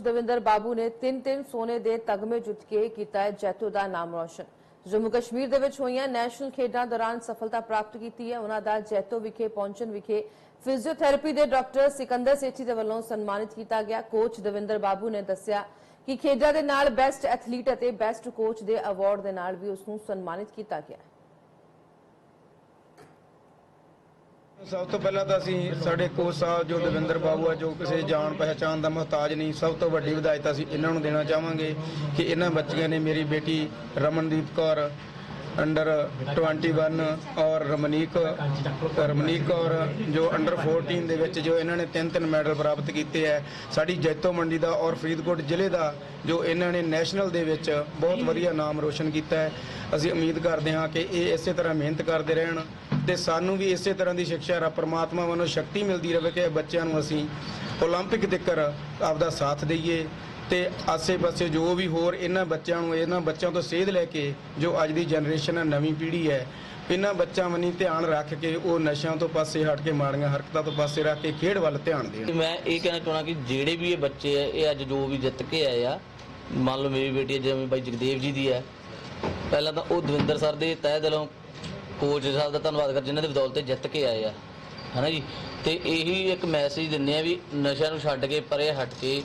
ਦਵਿੰਦਰ ਬਾਬੂ ਨੇ ਤਿੰਨ ਤਿੰਨ ਸੋਨੇ ਦੇ ਤਗਮੇ ਜੁੱਤ ਕੇ ਕੀਤਾ ਜੈਤੋ ਦਾ ਨਾਮ ਰੌਸ਼ਨ। ਜੰਮੂ ਕਸ਼ਮੀਰ ਦੇ ਵਿੱਚ ਹੋਈਆਂ ਨੈਸ਼ਨਲ ਖੇਡਾਂ ਦੌਰਾਨ ਸਫਲਤਾ ਪ੍ਰਾਪਤ ਕੀਤੀ ਹੈ। ਉਹਨਾਂ ਦਾ ਜੈਤੋ ਵਿਖੇ ਪਹੁੰਚਣ ਵਿਖੇ ਫਿਜ਼ੀਓਥੈਰੇਪੀ ਦੇ ਡਾਕਟਰ ਸਿਕੰਦਰ ਸੇਠੀ ਦੇ ਵੱਲੋਂ ਸਨਮਾਨਿਤ ਕੀਤਾ ਗਿਆ। ਕੋਚ ਦਵਿੰਦਰ ਬਾਬੂ ਨੇ ਦੱਸਿਆ ਕਿ ਖੇਡਾਂ ਦੇ ਨਾਲ ਬੈਸਟ ਐਥਲੀਟ ਅਤੇ ਬੈਸਟ ਕੋਚ ਦੇ ਅਵਾਰਡ ਦੇ ਨਾਲ ਵੀ ਉਸ ਨੂੰ ਸਨਮਾਨਿਤ ਕੀਤਾ ਗਿਆ ਸਭ ਤੋਂ ਪਹਿਲਾਂ ਤਾਂ ਅਸੀਂ ਸਾਡੇ ਕੋਚ ਸਾਹਿਬ ਜੋ ਦਵਿੰਦਰ ਬਾਬੂ ਆ ਜੋ ਕਿਸੇ ਜਾਣ ਪਹਿਚਾਣ ਦਾ ਮੁਹਤਾਜ ਨਹੀਂ, ਸਭ ਤੋਂ ਵੱਡੀ ਵਧਾਈ ਅਸੀਂ ਇਹਨਾਂ ਨੂੰ ਦੇਣਾ ਚਾਹਾਂਗੇ ਕਿ ਇਹਨਾਂ ਬੱਚਿਆਂ ਨੇ ਮੇਰੀ ਬੇਟੀ ਰਮਨਦੀਪ ਕੌਰ ਅੰਡਰ 21 ਔਰ ਰਮਨੀਕ ਰਮਨੀਕ ਕੌਰ ਜੋ ਅੰਡਰ 14 ਦੇ ਵਿੱਚ ਜੋ ਇਹਨਾਂ ਨੇ ਤਿੰਨ ਤਿੰਨ ਮੈਡਲ ਪ੍ਰਾਪਤ ਕੀਤੇ ਹੈ ਸਾਡੀ ਜੈਤੋ ਮੰਡੀ ਦਾ ਔਰ ਫਰੀਦਕੋਟ ਜ਼ਿਲ੍ਹੇ ਦਾ ਜੋ ਇਹਨਾਂ ਨੇ ਨੈਸ਼ਨਲ ਦੇ ਵਿੱਚ ਬਹੁਤ ਵਧੀਆ ਨਾਮ ਰੋਸ਼ਨ ਕੀਤਾ ਹੈ ਅਸੀਂ ਉਮੀਦ ਕਰਦੇ ਹਾਂ ਕਿ ਇਹ ਇਸੇ ਤਰ੍ਹਾਂ ਮਿਹਨਤ ਕਰਦੇ ਰਹਿਣ ਤੇ ਸਾਨੂੰ ਵੀ ਇਸੇ ਤਰ੍ਹਾਂ ਦੀ ਸਿੱਖਿਆ ਰਾ ਪਰਮਾਤਮਾ ਵੱਲੋਂ ਸ਼ਕਤੀ ਮਿਲਦੀ ਰਹੇ ਕਿ ਇਹ ਬੱਚਿਆਂ ਨੂੰ ਅਸੀਂ 올림픽 ਤੱਕਰ ਆਪਦਾ ਸਾਥ ਦਈਏ ਤੇ ਆਸੇ-ਪਾਸੇ ਜੋ ਵੀ ਹੋਰ ਇਹਨਾਂ ਬੱਚਿਆਂ ਨੂੰ, ਇਹਨਾਂ ਬੱਚਿਆਂ ਤੋਂ ਸੇਧ ਲੈ ਕੇ ਜੋ ਅੱਜ ਦੀ ਜਨਰੇਸ਼ਨ ਹੈ ਨਵੀਂ ਪੀੜ੍ਹੀ ਹੈ, ਇਹਨਾਂ ਬੱਚਿਆਂ ਵੱਲ ਧਿਆਨ ਰੱਖ ਕੇ ਉਹ ਨਸ਼ਿਆਂ ਤੋਂ ਪਾਸੇ ਹਟ ਕੇ ਮਾੜੀਆਂ ਹਰਕਤਾਂ ਤੋਂ ਪਾਸੇ ਰੱਖ ਕੇ ਖੇਡ ਵੱਲ ਧਿਆਨ ਦੇਣ। ਮੈਂ ਇਹ ਕਹਿਣਾ ਚਾਹਣਾ ਕਿ ਜਿਹੜੇ ਵੀ ਇਹ ਬੱਚੇ ਆ, ਇਹ ਅੱਜ ਜੋ ਵੀ ਜਿੱਤ ਕੇ ਆਏ ਆ, ਮੰਨ ਲਓ ਮੇਰੀ ਬੇਟੀ ਜਿਵੇਂ ਬਾਈ ਜਗਦੇਵ ਜੀ ਦੀ ਹੈ ਪਹਿਲਾਂ ਤਾਂ ਉਹ ਦਵਿੰਦਰ ਸਰ ਦੇ ਤਹਿ ਦਿਲੋਂ ਕੋਚ ਸਾਹਿਬ ਦਾ ਧੰਨਵਾਦ ਕਰ, ਜਿਨ੍ਹਾਂ ਦੇ ਬਦੌਲਤ ਇਹ ਜਿੱਤ ਕੇ ਆਏ ਆ, ਹਨਾ ਜੀ? ਤੇ ਇਹੀ ਇੱਕ ਮੈਸੇਜ ਦਿੰਦੇ ਆ ਵੀ ਨਸ਼ਿਆਂ ਨੂੰ ਛੱਡ ਕੇ, ਪਰੇ ਹਟ ਕੇ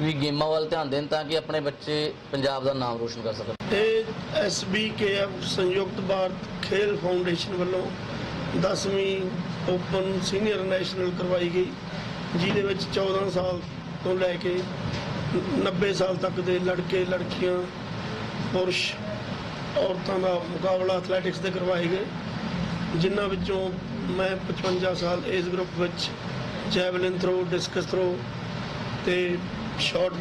ਵੀ ਗੇਮਾਂ ਵੱਲ ਧਿਆਨ ਦੇਣ ਤਾਂ ਕਿ ਆਪਣੇ ਬੱਚੇ ਪੰਜਾਬ ਦਾ ਨਾਮ ਰੋਸ਼ਨ ਕਰ ਸਕਣ। ਇਹ ਐਸਬੀਕੇਐਫ ਸੰਯੁਕਤ ਭਾਰਤ ਖੇਲ ਫਾਊਂਡੇਸ਼ਨ ਵੱਲੋਂ 10ਵੀਂ ਓਪਨ ਸੀਨੀਅਰ ਨੈਸ਼ਨਲ ਕਰਵਾਈ ਗਈ, ਜਿਹਦੇ ਵਿੱਚ 14 ਸਾਲ ਤੋਂ ਲੈ ਕੇ 90 ਸਾਲ ਤੱਕ ਦੇ ਲੜਕੇ, ਲੜਕੀਆਂ, ਪੁਰਸ਼ ਔਰਤਾਂ ਦਾ ਮੁਕਾਬਲਾ ਐਥਲੈਟਿਕਸ ਦੇ ਕਰਵਾਏ ਗਏ, ਜਿਨ੍ਹਾਂ ਵਿੱਚੋਂ ਮੈਂ 55 ਸਾਲ ਏਜ ਗਰੁੱਪ ਵਿੱਚ ਜੈਵਲਿਨ ਥਰੋ, ਡਿਸਕਸ ਥਰੋ ਤੇ ਸ਼ਾਰਟ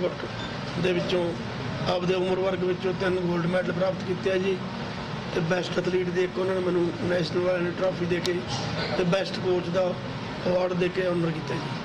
ਦੇ ਵਿੱਚੋਂ ਆਪਦੇ ਉਮਰ ਵਰਗ ਵਿੱਚੋਂ ਤਿੰਨ 골ਡ ਮੈਡਲ ਪ੍ਰਾਪਤ ਕੀਤੇ ਆ ਜੀ। ਤੇ ਬੈਸਟ ਐਥਲੀਟ ਦੇ ਕੇ ਉਹਨਾਂ ਨੇ ਮੈਨੂੰ ਨੈਸ਼ਨਲ ਵਾਲਿਆਂ ਨੇ ਟਰਾਫੀ ਦੇ ਕੇ ਤੇ ਬੈਸਟ ਕੋਚ ਦਾ ਅਵਾਰਡ ਦੇ ਕੇ ਆਨਰ ਕੀਤਾ ਜੀ।